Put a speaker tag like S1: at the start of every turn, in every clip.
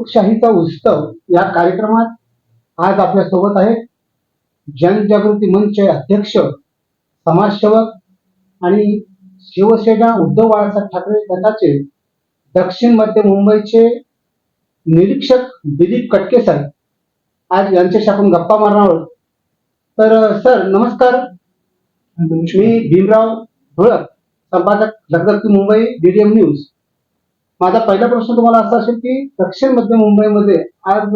S1: लोकशाहीचा उत्सव या कार्यक्रमात आज आपल्यासोबत आहेत. जनजागृती मंच अध्यक्ष समाजसेवक आणि शिवसेना उद्धव बाळासाहेब ठाकरे गटाचे दक्षिण मध्य मुंबईचे निरीक्षक दिलीप कटके सर. आज यांच्याशी आपण गप्पा मारणार आहोत. तर सर नमस्कार. मी भीमराव धुळक संपादक जगदत्ती मुंबई डीडीएम न्यूज माझा पहिला प्रश्न तुम्हाला असा असेल की दक्षिण मध्य मुंबईमध्ये आज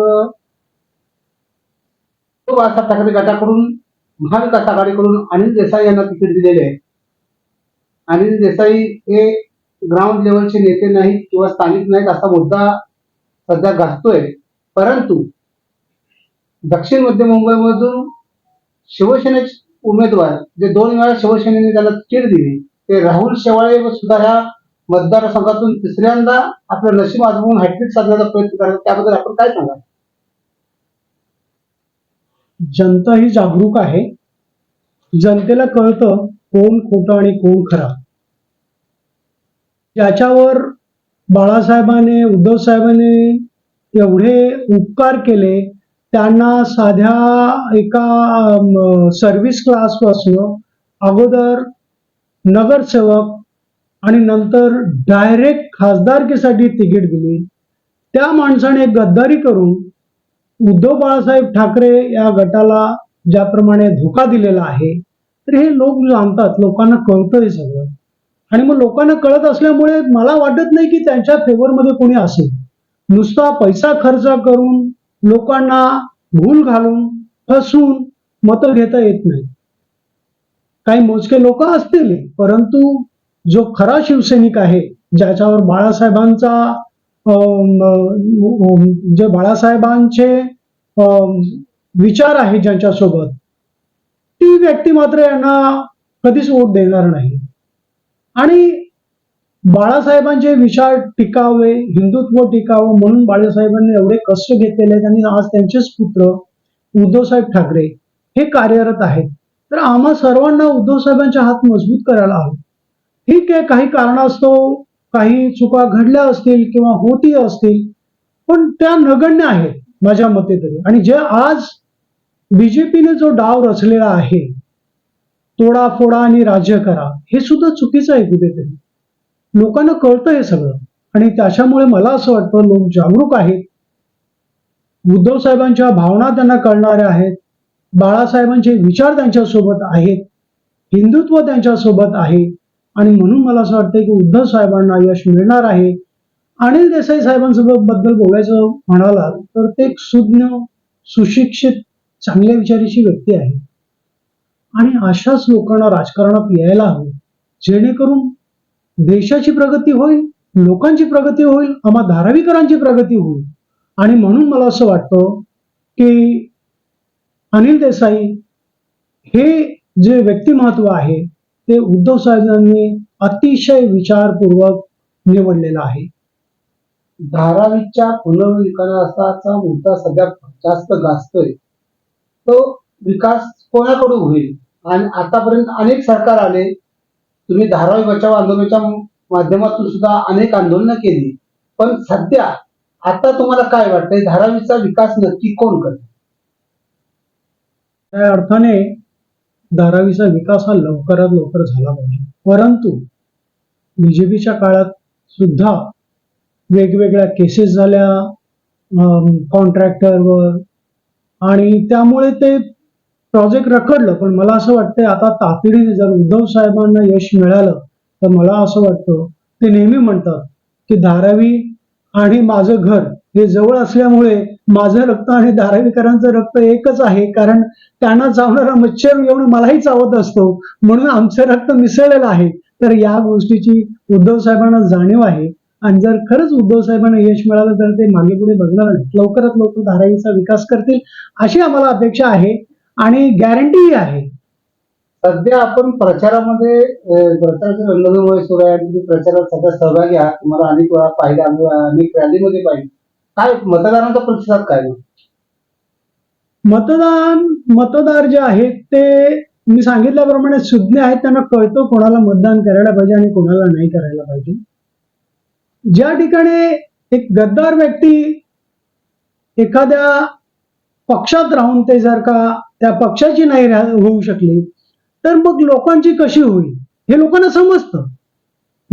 S1: बाळासाहेब ठाकरे गटाकडून महाविकास आघाडीकडून अनिल देसाई यांना तिकीट दिलेले आहे. अनिल देसाई हे ग्राउंड लेवलचे नेते नाहीत किंवा स्थानिक नाहीत असा मुद्दा सध्या गाजतोय परंतु दक्षिण मध्य मुंबईमधून शिवसेनेचे उमेदवार जे दोन वेळा शिवसेनेने त्याला तिकीट दिली ते राहुल शेवाळे व सुद्धा ह्या मतदारसंघातून तिसऱ्यांदा आपलं नशीब आजमावून हॅट्रिक साधण्याचा प्रयत्न करतात त्याबद्दल आपण काय सांगा
S2: जनता ही जागरूक आहे. जनतेला कळतं कोण खोटं आणि कोण खरा. ज्याच्यावर बाळासाहेबाने उद्धव साहेबांनी एवढे उपकार केले त्यांना साध्या एका सर्व्हिस क्लासपासून अगोदर नगरसेवक आणि नंतर डायरेक्ट खासदारकीसाठी तिकीट दिली. त्या माणसाने गद्दारी करून उद्धव बाळासाहेब ठाकरे या गटाला ज्याप्रमाणे धोका दिलेला आहे तर हे लोक जाणतात लोकांना कळतं हे सगळं. आणि मग लोकांना कळत असल्यामुळे मला वाटत नाही की त्यांच्या फेवरमध्ये कोणी असेल. नुसता पैसा खर्च करून लोकांना भूल घालून फसवून मतं घेता येत नाही. काही मोजके लोक असतील परंतु जो खरा शिवसैनिक आहे ज्याच्यावर बाळासाहेबांचा जे बाळासाहेबांचे विचार आहेत ज्यांच्यासोबत ती व्यक्ती मात्र यांना कधीच वोट देणार नाही. आणि बाळासाहेबांचे विचार टिकावे हिंदुत्व टिकावं म्हणून बाळासाहेबांनी एवढे कष्ट घेतलेले आहेत आणि आज त्यांचेच पुत्र उद्धवसाहेब ठाकरे हे कार्यरत आहेत. तर आम्हा सर्वांना उद्धव हात मजबूत करायला हवे. ठीक आहे काही कारणास्तव काही चुका घडल्या असतील किंवा होती असतील पण त्या नगण्य आहेत माझ्या मते तरी. आणि जे आज बीजेपीने जो डाव रचलेला आहे तोडाफोडा आणि राज्य करा हे सुद्धा चुकीचं आहे कुठेतरी. लोकांना कळतं हे सगळं. आणि त्याच्यामुळे मला असं वाटतं लोक जागरूक आहेत. उद्धव साहेबांच्या भावना त्यांना कळणाऱ्या आहेत. बाळासाहेबांचे विचार त्यांच्यासोबत आहेत. हिंदुत्व त्यांच्यासोबत आहे. आणि म्हणून मला असं वाटतं की उद्धव साहेबांना यश मिळणार आहे. अनिल देसाई साहेबांसोबत बद्दल बोलायचं म्हणाला तर ते एक सुज्ञ सुशिक्षित चांगल्या विचाराची व्यक्ती आहे आणि अशाच लोकांना राजकारणात यायला हवं जेणेकरून देशाची प्रगती होईल लोकांची प्रगती होईल आम्हा धारावीकरांची प्रगती होईल. आणि म्हणून मला असं वाटतं की अनिल देसाई हे जे व्यक्तिमत्व आहे ते उद्धव साहेबांनी अतिशय विचारपूर्वक निवडलेलं आहे.
S1: धारावीच्या पुनर्विकासाचा मुद्दा सध्या जास्त गाजतोय. तो विकास कोणाकडून होईल? आणि आतापर्यंत अनेक सरकार आले. तुम्ही धारावी बचाव आंदोलनाच्या माध्यमातून सुद्धा अनेक आंदोलनं केली. पण सध्या आता तुम्हाला काय वाटतंय? धारावीचा विकास नक्की कोण करेल?
S2: त्या अर्थाने धारावीचा विकास हा लवकरात लवकर झाला पाहिजे. परंतु बीजेपीच्या काळात सुद्धा वेगवेगळ्या केसेस झाल्या कॉन्ट्रॅक्टरवर आणि त्यामुळे ते प्रोजेक्ट रखडलं. पण मला असं वाटतंय आता तातडीने जर उद्धव साहेबांना यश मिळालं तर मला असं वाटतं ते नेहमी म्हणतात की धारावी आणि माझं घर हे जवळ असल्यामुळे माझं रक्त आणि धारावीकरांचं रक्त एकच आहे कारण त्यांना चावणारा मच्छर येऊन मलाही चावत असतो. म्हणून आमचं रक्त मिसळलेलं आहे. तर या गोष्टीची उद्धव साहेबांना जाणीव आहे. आणि जर खरंच उद्धव साहेबांना यश मिळालं तर ते मागे पुढे बघणार नाही लवकरात लवकर धारावीचा विकास करतील अशी आम्हाला अपेक्षा आहे आणि गॅरंटीही आहे.
S1: सध्या आपण प्रचारामध्ये अं, रंगभूमी सुरू आहे. तुम्ही प्रचारात सध्या सहभागी आहात. तुम्हाला अनेक वेळा पाहिलं आम्ही अनेक रॅलीमध्ये पाहिजे काय मतदारांचा प्रतिसाद काय?
S2: मतदान मतदार जे आहेत ते मी सांगितल्याप्रमाणे सुज्ञ आहेत त्यांना कळतो कोणाला मतदान करायला पाहिजे आणि कोणाला नाही करायला पाहिजे. ज्या ठिकाणी एक गद्दार व्यक्ती एखाद्या पक्षात राहून ते जर का त्या पक्षाची नाही होऊ शकली तर मग लोकांची कशी होईल? हे लोकांना समजतं.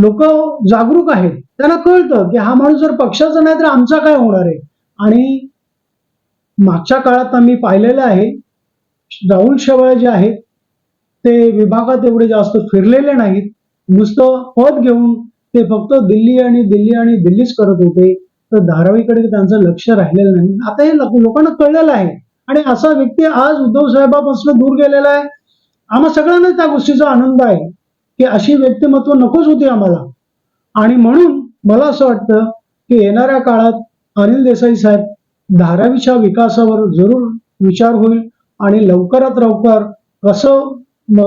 S2: लोक जागरूक आहेत. त्यांना कळतं की हा माणूस जर पक्षाचा नाही तर आमचा काय होणार आहे? आणि मागच्या काळात आम्ही पाहिलेलं आहे राहुल शेवाळे जे आहेत ते विभागात एवढे जास्त फिरलेले नाहीत. नुसतं पद घेऊन ते फक्त दिल्ली आणि दिल्ली आणि दिल्लीच करत होते. तर धारावीकडे त्यांचं लक्ष राहिलेलं नाही. आता हे लोकांना कळलेलं आहे. आणि असा व्यक्ती आज उद्धव साहेबापासून दूर गेलेला आहे. आम्हा सगळ्यांना त्या गोष्टीचा आनंद आहे. की अशी व्यक्तिमत्व नकोच होती आम्हाला. आणि म्हणून मला असं वाटतं की येणाऱ्या काळात अनिल देसाई साहेब धारावीच्या विकासावर जरूर विचार होईल आणि लवकरात लवकर कसं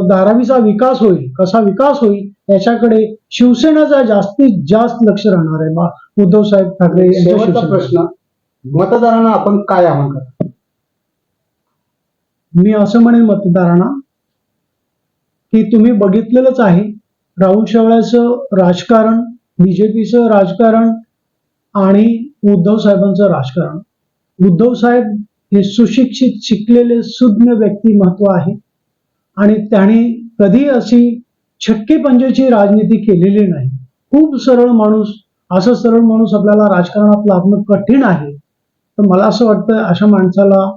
S2: धारावीचा विकास होईल कसा विकास होईल याच्याकडे शिवसेनेचा जास्तीत जास्त लक्ष राहणार आहे. बा- उद्धव साहेब ठाकरे.
S1: प्रश्न मतदारांना आपण काय आवाहन करा
S2: मी असं म्हणेन मतदारांना की तुम्ही बघितलेलंच आहे. राहुल शेवाळ्याचं राजकारण बीजेपीचं राजकारण आणि उद्धव साहेबांचं राजकारण. उद्धव साहेब हे सुशिक्षित शिकलेले सुज्ञ व्यक्तिमत्व आहे. आणि त्याने कधी अशी छक्के पंजेची राजनीती केलेली नाही. खूप सरळ माणूस असं सरळ माणूस आपल्याला राजकारणात लागणं कठीण आहे. तर मला असं वाटतं अशा माणसाला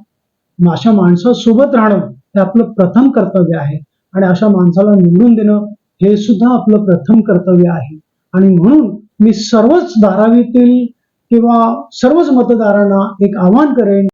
S2: अशा माणसासोबत राहणं हे आपलं प्रथम कर्तव्य आहे. आणि अशा माणसाला निवडून देणं हे सुद्धा आपलं प्रथम कर्तव्य आहे. आणि म्हणून मी सर्वच धारावीतील किंवा सर्वच मतदारांना एक आवाहन करेन